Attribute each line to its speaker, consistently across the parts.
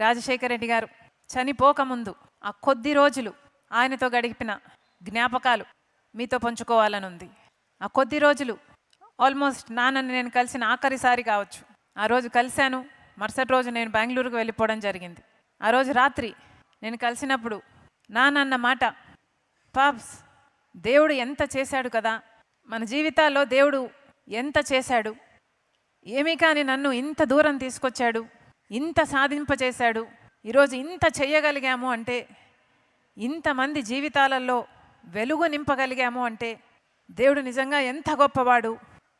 Speaker 1: రాజశేఖర రెడ్డి గారు చనిపోకముందు ఆ కొద్ది రోజులు ఆయనతో గడిపిన జ్ఞాపకాలు మీతో పంచుకోవాలని ఉంది ఆ కొద్ది రోజులు ఆల్మోస్ట్ నాన్నని నేను కలిసిన ఆఖరిసారి కావచ్చు. ఆ రోజు కలిశాను మరుసటి రోజు నేను బెంగళూరుకు వెళ్ళిపోవడం జరిగింది. ఆ రోజు రాత్రి నేను కలిసినప్పుడు నాన్న మాట పాప్స్ దేవుడు ఎంత చేశాడు కదా? మన జీవితాల్లో దేవుడు ఎంత చేశాడు? ఏమీ కానీ నన్ను ఇంత దూరం తీసుకొచ్చాడు? ఇంత సాధింపచేశాడు ఈరోజు ఇంత చేయగలిగాము అంటే ఇంతమంది జీవితాలలో వెలుగు నింపగలిగాము అంటే దేవుడు నిజంగా ఎంత గొప్పవాడు.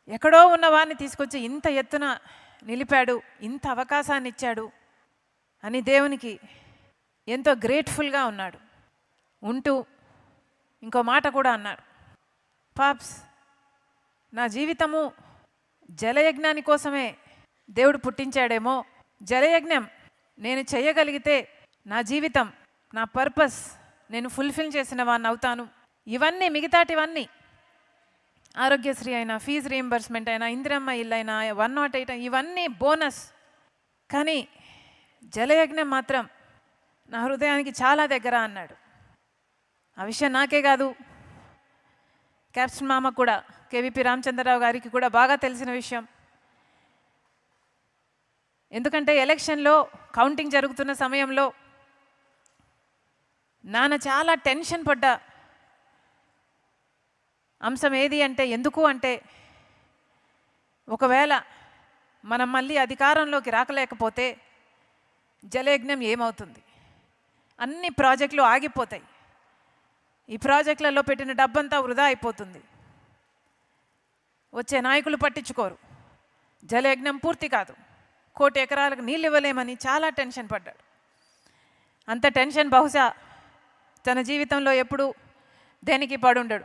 Speaker 1: ఎక్కడో ఉన్నవాడిని తీసుకొచ్చి ఇంత ఎత్తున నిలిపాడు ఇంత అవకాశాన్ని ఇచ్చాడు అని దేవునికి ఎంతో గ్రేట్ఫుల్గా ఉన్నాడు. ఉంటూ ఇంకో మాట కూడా అన్నాడు పాప్స్ నా జీవితము జలయజ్ఞాని కోసమే దేవుడు పుట్టించాడేమో జలయజ్ఞం నేను చేయగలిగితే నా జీవితం నా పర్పస్ నేను ఫుల్ఫిల్ చేసిన వాడిని అవుతాను. ఇవన్నీ మిగతాటివన్నీ ఆరోగ్యశ్రీ అయినా ఫీజు రీయింబర్స్మెంట్ అయినా ఇందిరమ్మ ఇల్లు అయినా వన్ నాట్ ఎయిట్ ఇవన్నీ బోనస్. కానీ జలయజ్ఞం మాత్రం నా హృదయానికి చాలా దగ్గర అన్నాడు. ఆ విషయం నాకే కాదు. క్యాప్షన్ మామ కూడా కేవీపీ రామచంద్రరావు గారికి కూడా బాగా తెలిసిన విషయం. ఎందుకంటే ఎలక్షన్లో కౌంటింగ్ జరుగుతున్న సమయంలో నాన్న చాలా టెన్షన్ పడ్డ అంశం ఏది అంటే ఎందుకు అంటే ఒకవేళ మనం మళ్ళీ అధికారంలోకి రాకలేకపోతే జలయజ్ఞం ఏమవుతుంది? అన్ని ప్రాజెక్టులు ఆగిపోతాయి. ఈ ప్రాజెక్టులలో పెట్టిన డబ్బంతా వృధా అయిపోతుంది. వచ్చే నాయకులు పట్టించుకోరు. జలయజ్ఞం పూర్తి కాదు. కోటి ఎకరాలకు నీళ్ళు ఇవ్వలేమని చాలా టెన్షన్ పడ్డాడు. అంత టెన్షన్ బహుశా తన జీవితంలో ఎప్పుడూ దేనికి పడుండడు.